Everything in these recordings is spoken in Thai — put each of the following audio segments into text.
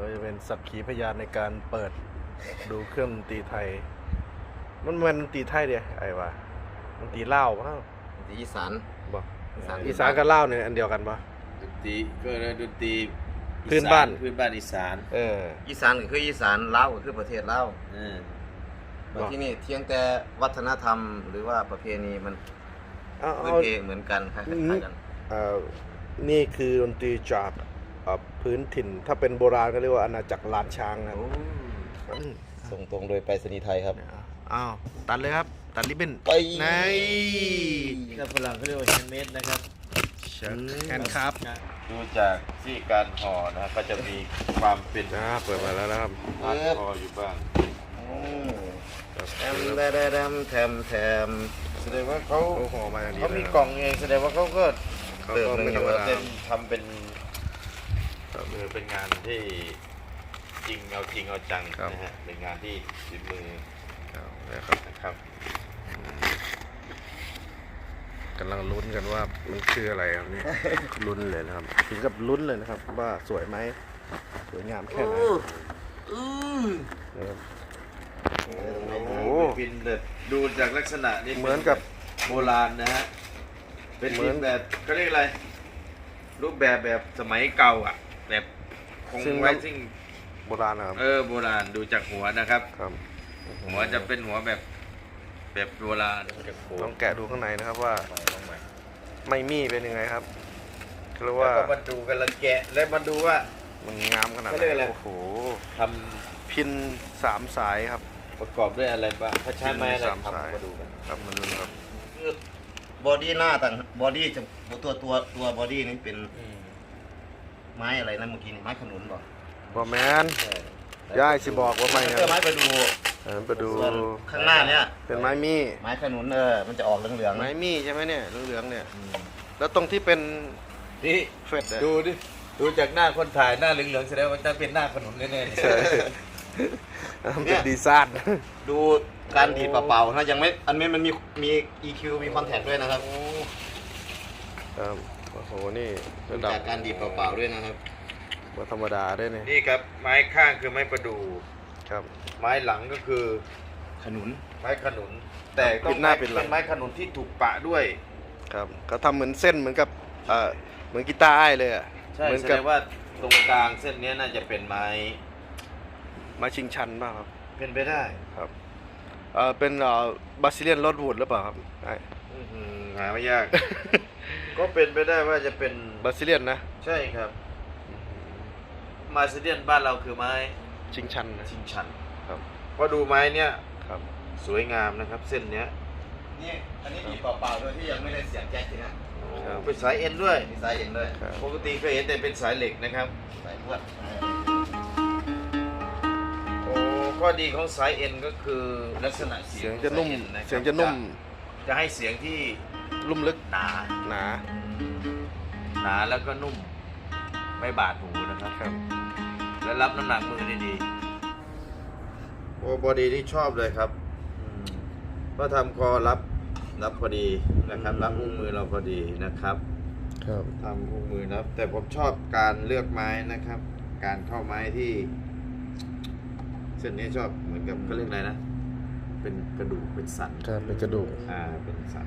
โดยจะเป็นสักขีพยานในการเปิดดูเครื่องดนตรีไทย มันมันดนตรีไทยเดียไอ้วะดนตรีเล่าวะอีสานบอกอีสาน อีสานกับเล่าวเนี่ยอันเดียวกันปะดนตรีก็เรียกดนตรีอีสพื้นบ้าน พื้นบ้านอีสาน เออ อีสานก็คืออีสานลาวก็คือประเทศลาวเออบางที่นี่เทียงแต่วัฒนธรรมหรือว่าประเพณีมันเอาพื้นเอาเพเหมือนกันคล้ายอืมๆกันเอ่อนี่คือดนตรีจากเอ่อ พื้นถิ่น ถ้าเป็นโบราณก็เรียกว่าอาณาจักรล้านช้างนะอืมส่งตรงโดยไปรษณีย์ไทยครับ อ้าวตัดเลยครับ ตัดริบบิ้นไปในถ้าฝรั่งเขาเรียกว่าแฮนด์เมดนะครับแคนครับดูจากที่การห่อนะก็จะมีความเป็นอ่าเปิดมาแล้วนะครับฮาร์ดคอร์อยู่บ้างแทมแดแดมแทมแทมแสดงว่าเขาเขาห่อมาอย่างดีเขามีนะกล่องเองแสดงว่าเขาก็เขาเติก็บหนึ่งไม่ธรรมดาเป็นทำเป็น ครับเออเป็นงานที่จริงเอาจริงเอาจังครับ นะฮะเป็นงานที่ฝีมือเอานะครับนะครับกำลังลุ้นกันว่ามันคืออะไรครับเนี่ย ลุ้นเลยนะครับถึงกับลุ้นเลยนะครับ ว่าสวยไหมสวยงามแค่ไหนนะครับ โอ้โหปินแบบดูจากลักษณะนี่เหมือนกับโบราณนะฮะเป็นเหมืปิอนนแบบเขาเรียกอะไร รูปแบบแบบสมัยเก่าอะ แบบคงซึ่งไว้ซึ่งโบราณนะครับเออโบราณดูจากหัวนะครับ ครับหัวจะเป็นหัวแบบแบบโบราณจากโขลองแกะดูข้างในนะครับว่าลองใหม่ไม่มี่เป็นยังไงครับเรียกแล้วว่าก็มาดูกันละแกะแล้วมาดูว่า มันงามขนาดเขาไหเรียกอะไรนโอ้โหทพินสามสายครับำประกอบด้วยอะไรบ้างเขาใช้ไม้อะไรสามสายทำมาดูกันครับมาดูนะครับคือบอดี้หน้าต่างบอดี้จะตัวตัวตัวบอดี้นี่เป็น ไม้อะไรนะเมื่อกี้นี่ไม้ขนุนบอกบอแมนย่ายสิบอกว่าไม่คเออไม้รับไปดูเออไปดูส่วนข้างหน้าเนี่ยเป็นไม้มี่ไม้ขนุนเออมันจะออกเหลืองๆไม้มี่ใช่ไหมเนี่ยเหลืองๆเนี่ย อืมแล้วตรงที่เป็นนี่เฟดเนี่ยดูดิดูจากหน้าคนถ่ายหน้าเหลืองๆแสดงว่าจะเป็นหน้าขนุนแน่ๆ ใช่มันเป็นดีไซน์ดูการดีดเป่าๆนะยังไม่อันนี้มันมีมี EQ มีคอนแทคด้วยนะครับ ครับโอ้โห นี่ดูระดับจากการดีดเป่าๆด้วยนะครับว่าธรรมดาด้วยเนี่ยนี่ครับไม้ข้างคือไม้ประดู่ครับ ไม้หลังก็คือขนุน ไม้ขนุน แต่ต้ปิองดหน้าปิดหลัง เป็นไม้ขนุนที่ถูกปะด้วย ครับก็ทำเหมือนเส้นเหมือนกับเอ่อเหมือนกีตาร์อ้ายเลยอะใช่เหมือนแสกัดงว่าตรงกลางเส้นเนี้ยน่าจะเป็นไม้ไม้ชิงชันป่ะครับเป็นไปได้ครับเอ่อเป็นเอ่อบาซิเลียนรถวูดหรือเปล่าครับไอ้อื้อหือหาไม่ยาก ก็เป็นไปได้ว่าจะเป็นบาซิเลียนนะใช่ครับ มาซิเดียนบ้านเราคือไม้ชิงชันนะ ชิงชันครับ เพราะดูไม้เนี้ยครับ สวยงามนะครับ เส้นเนี้ยนี่อันนี้ดีดเปล่าๆโดยที่ยังไม่ได้เสียบแจ็คที่นะครับเป็นสายเอ็นด้วย มีสายเองด้วยครับ ปกติเคยเห็นแต่เป็นสายเหล็กนะครับ สายพวดโอ้ข้อดีของสายเอ็นก็คือลักษณะเสีเสียยงงจะนุ่ม ขอสาอ็ครับเสียงจะนุ่ม จะให้เสียงที่ ลุ่มลึกหนาหนาหนาแล้วก็นุ่ม ไม่บาดหูนะครับครับ และรับน้ำหนักมือได้ดีโอ้บอดี้ที่ชอบเลยครับก็ทำคอรับรับพอดีนะครับ รับอุ้งมือเราพอดีนะครับ ครับทำอุ้งมือนะครับแต่ผมชอบการเลือกไม้นะครับ การเข้าไม้ที่ เส้นนี้ชอบเหมือนกับเขาเรียกอะไรนะเป็นกระดูกเป็นสันครับเป็นกระดูกอ่าเป็นสัน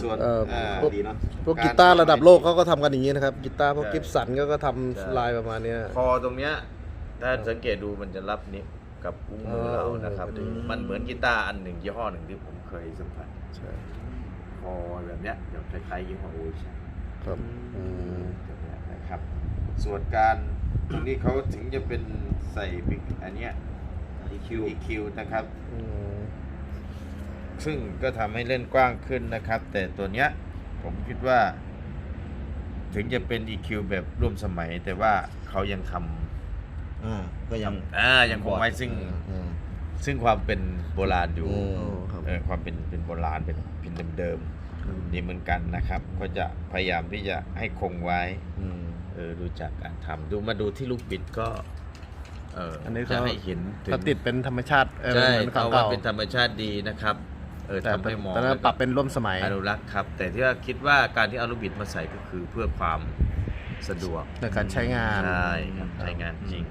ส่วนเอ่ออ่าพวก ดีเนาะพวกกีตาร์ระดับโลกเขาก็ทำกันอย่างนี้นะครับกีตาร์พวกใช่กิฟสันก็ก็ทใช่ำลายประมาณเนี้ย คอตรงเนี้ยถ้าสังเกตดูมันจะรับนิ้วกับอุ้งมือเราอ๋อนะครับพอดีมันเหมือนกีตาร์อันหนึ่งยี่ห้อหนึ่งที่ผมเคยสัมผัสใช่คอแบบเนี้ยแบบคล้ายๆยี่ห้อโอชั่นครับอืมแบบเนี้ยนะครับ ส่วนการตรงนี้เขาถึงจะเป็นใส่บิ๊กอันเนี้ย EQ EQ นะครับ อืม ซึ่งก็ทำให้เล่นกว้างขึ้นนะครับ แต่ตัวเนี้ยผมคิดว่า ถึงจะเป็น EQ แบบร่วมสมัย แต่ว่าเขายังทำอ่าก็ยังอ่ายังคงไว้ซึ่งอืมซึ่งความเป็นโบราณอยู่อืมโอ้ครับ เออความเป็นเป็นโบราณเป็นพินเดิมๆนี่เหมือนกันนะครับ ก็จะพยายามที่จะให้คงไว้อืม เออดูจากการทำดูมาดูที่ลูกบิดก็เอออัอันนี้จะเขาให้เห็นถึง เขาติดเป็นธรรมชาติเออใช่เหมือนเขาเก่าว่าเป็นธรรมชาติดีนะครับ เออแต่ทำให้มองแต่นั้นปรับเป็นร่วมสมัยอนุรักษ์ครับ แต่ที่ว่าคิดว่าการที่เอาลูกบิดมาใส่ก็คือเพื่อความสะดวกในการใช้งานใช่ครับใช้งานจริง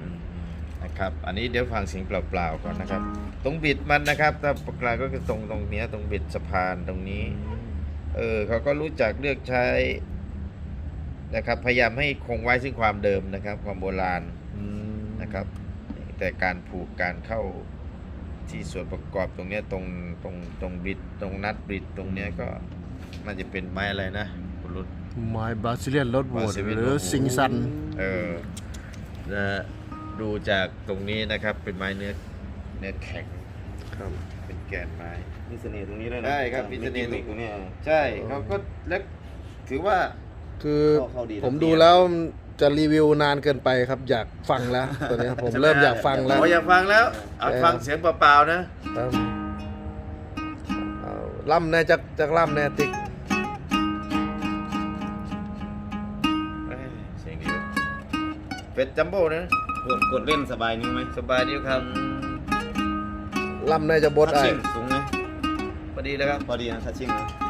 นะครับ อันนี้เดี๋ยวฟังเสียงเปล่าๆก่อนนะครับ ตรงบิดมันนะครับ ถ้าปกลางก็คือตรงตรงเนี้ยตรงบิดสะพานตรงนี้ เออเขาก็รู้จักเลือกใช้นะครับ พยายามให้คงไว้ซึ่งความเดิมนะครับ ความโบราณอืมนะครับ แต่การผูกการเข้า ที่ส่วนประกอบตรงเนี้ยตรงตรงตรงบิดตรงนัดบิดตรงเนี้ยก็น่าจะเป็นไม้อะไรนะคุณรุ่น ไม้บาซิเลียนรถโหวต Brazilian หรือ Rosewood ซิงซัน เออนะดูจากตรงนี้นะครับเป็นไม้เนื้อเนื้อแข็งครับ เป็นแกนไม้ มีเสน่ห์ตรงนี้ด้วยนะได้ครับมีเสน่ห์ มีตรงนี้ใช่เขาก็แล้วถือว่า คือเข้าเข้าดีนะผมดูแล้ว จะรีวิวนานเกินไปครับ อยากฟังแล้วตัวเนี้ยผมเริ่มอยากฟังแล้ว โอ้อยากฟังแล้วเอาใช่ฟังเสียงเปล่าๆนะ ครับเอาล่ำแน่จากจากล่ำแน่ติ๊กเอ้ยเสียงดีเว้ยเป็ดจัมโบ้นะ กดกดเล่นสบายนิ้วไหมสบายดีครับล่ำแน่จะบดทัชไอ้ชิ่งสูงไหมพอดีแล้วครับ พอดีนะทัชชิ่งนะ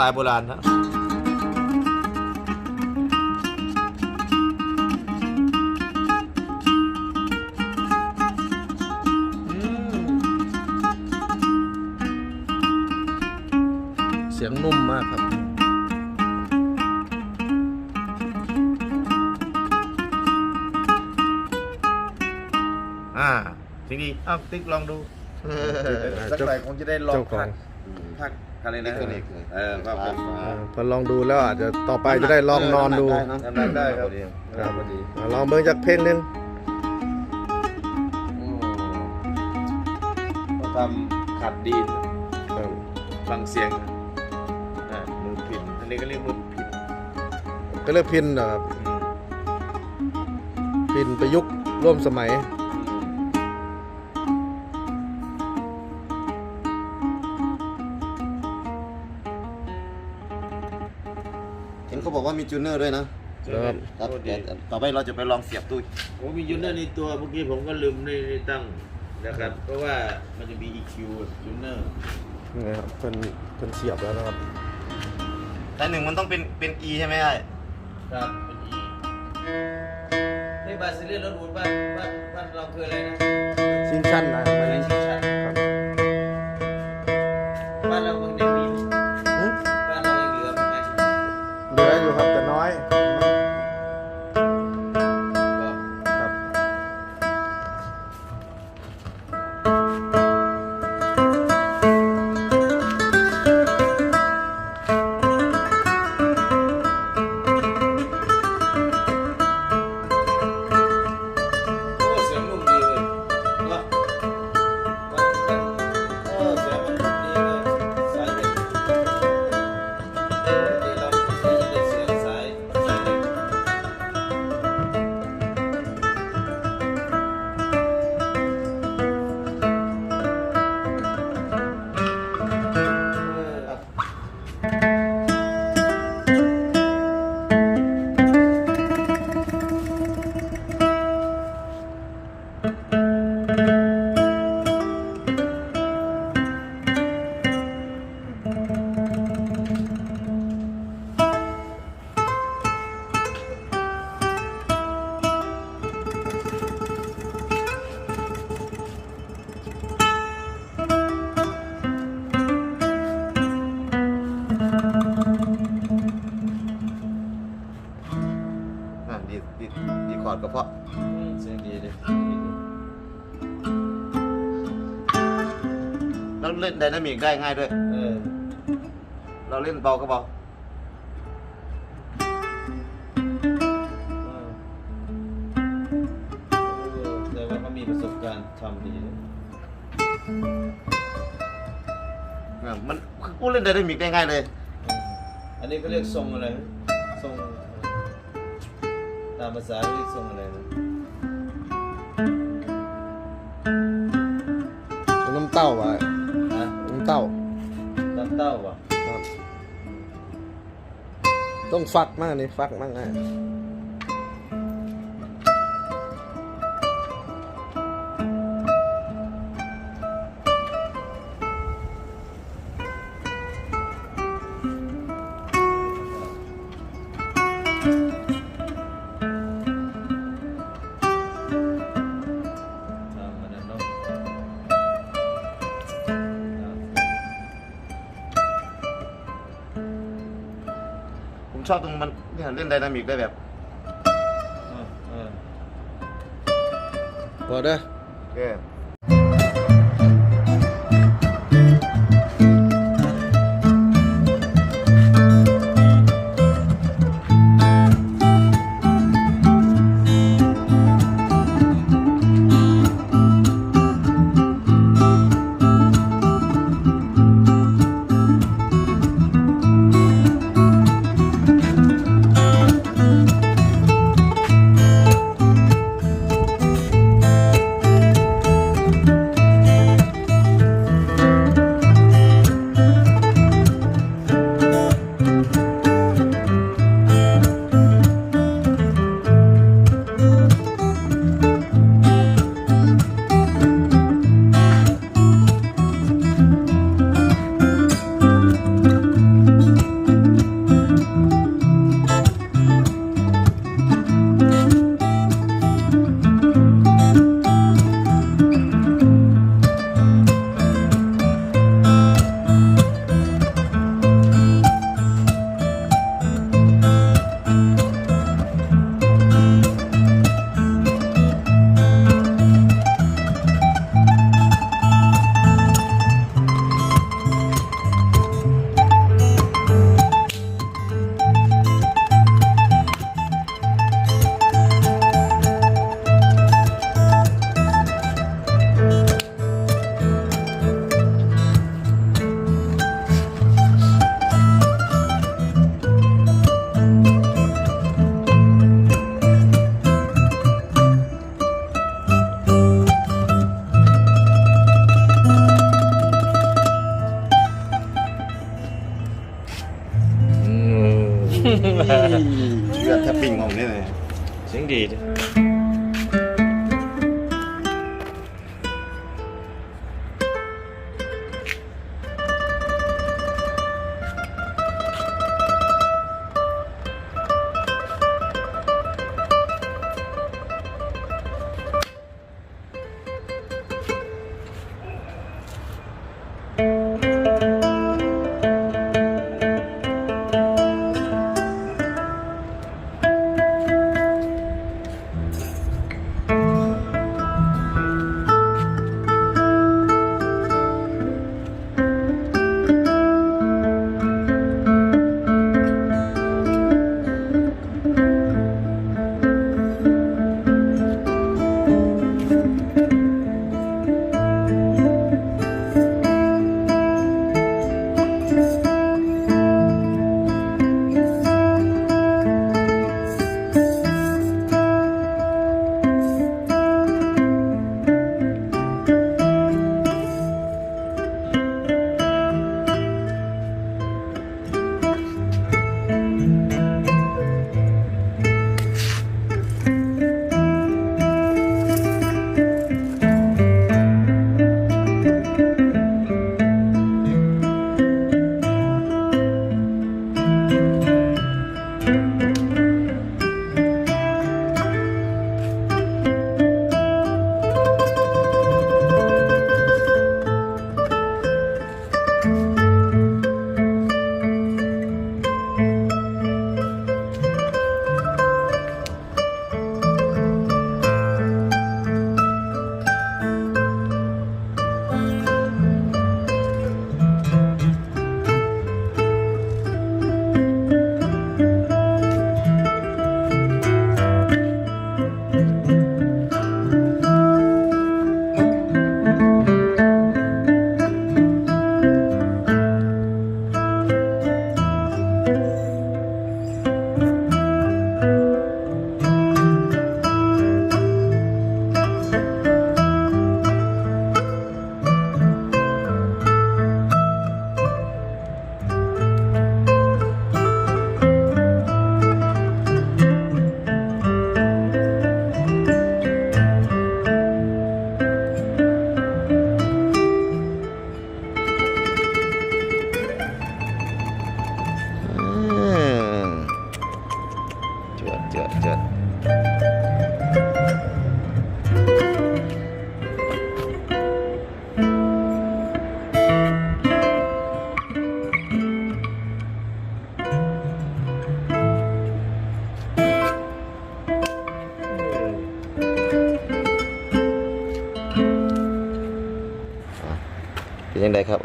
ลายโบราณนะเสียงนุ่มมากครับ อ่าทีนี้อ้าวติ๊กลองดูสักหน่อยคงจะได้ลอง เจ้าของพักพักอะไรนะเออก็เป็นเออพอลองดูแล้วอาจจะต่อไปจะได้ลองนอนดูเทำได้ได้ครับครับอะลองเบิ่งจากเพลงหนึงอืมก็ทำขัดดีนครับฟังเสียงอ่ามือผิดอันนี้ก็เรียกมือผิดก็เรียกพินนะครับพินประยุกต์ร่วมสมัย จูเนอร์ด้วยนะ ครับ ครับเดี๋ยวต่อไปเราจะไปลองเสียบตู้ผมมียูเนอร์ในตัวเมื่อกี้ผมก็ลืมได้ได้ตั้งนะครับ เพราะว่ามันจะมี EQ ยูเนอร์นี่ครับเพิ่นเพิ่นเสียบแล้วนะครับ แต่หนึ่งมันต้องเป็นเป็น E ใช่ไหมไอ้ครับเป็น E นี่บาซิเลียนรถหมุนบ้านบ้านบ้านเราคืออะไรนะ ซิงชันนะอะไรชิงชั อ่ แล้วเล่นไดนามิกได้ง่ายด้วยเราเล่นเบาก็เบาแต่ว่าเขามีประสบการณ์ทำดีนะมันกูเล่นได้ามิกได้ง่ายเลยอันนี้เขาเรียกทรงอะไรทรงตามภาษาเรียกทรงอะไรนะน้ำเต้าว่ะ เต้าน้ำเต้าบ่ครับ ต้องฟักมากนี่ฟักมากไง ชอบตรงมันเนี่ยเล่นไดนามิกได้แบบเออเออพอเด้อ เลือดแทบปิ่งของนี่เลยเสียงดีดิ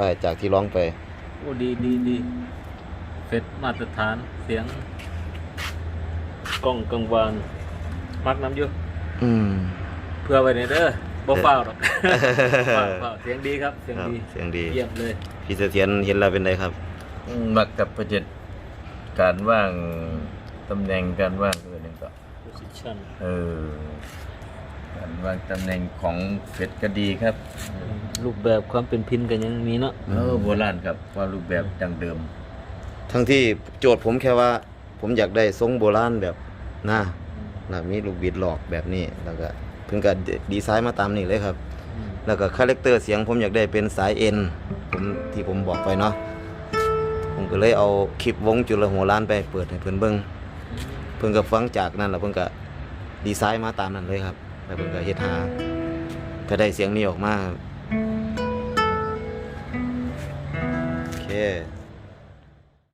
ป็นยังไงครับอ้ายจากที่ร้องไป โอ้ดีดีดีเฟซมาตรฐานเสียงกล้องกังวานมักน้ำอยู่อืม เพื่อไว้ในเด้อบ่เฝ้าหรอกเฝ้าเฝ้าเสียงดีครับ เสียงครับดีเสียงดี เยี่ยมเลย พี่เสถียรเห็นแล้วเป็นไงครับอืมมักกับประเด็จการว่างตำแหน่งการว่างตัวหนึ่งก็ position เออ การวางตำแหน่งของเฟดก็ดีครับรูปแบบความเป็นพินกันยังมีเนาะเออโบราณครับว่ารูปแบบดังเดิม ทั้งที่โจทย์ผมแค่ว่า ผมอยากได้ทรงโบราณแบบหน้านะมีลูกบิดหลอกแบบนี้แล้วก็เพิ่งก็ดีไซน์มาตามนี้เลยครับอืมแล้วก็คาแรคเตอร์เสียงผมอยากได้เป็นสายเอ็นผมที่ผมบอกไปเนาะผมก็เลยเอาคลิปวงจุลหัวล้านไปเปิดให้เพิ่นเบิ่งเพิ่นก็ฟังจากนั้นแล้วเพิ่นก็ดีไซน์มาตามนั้นเลยครับ แล้วเพิ่นก็เฮ็ดหาก็ได้เสียงนี้ออกมาโอเค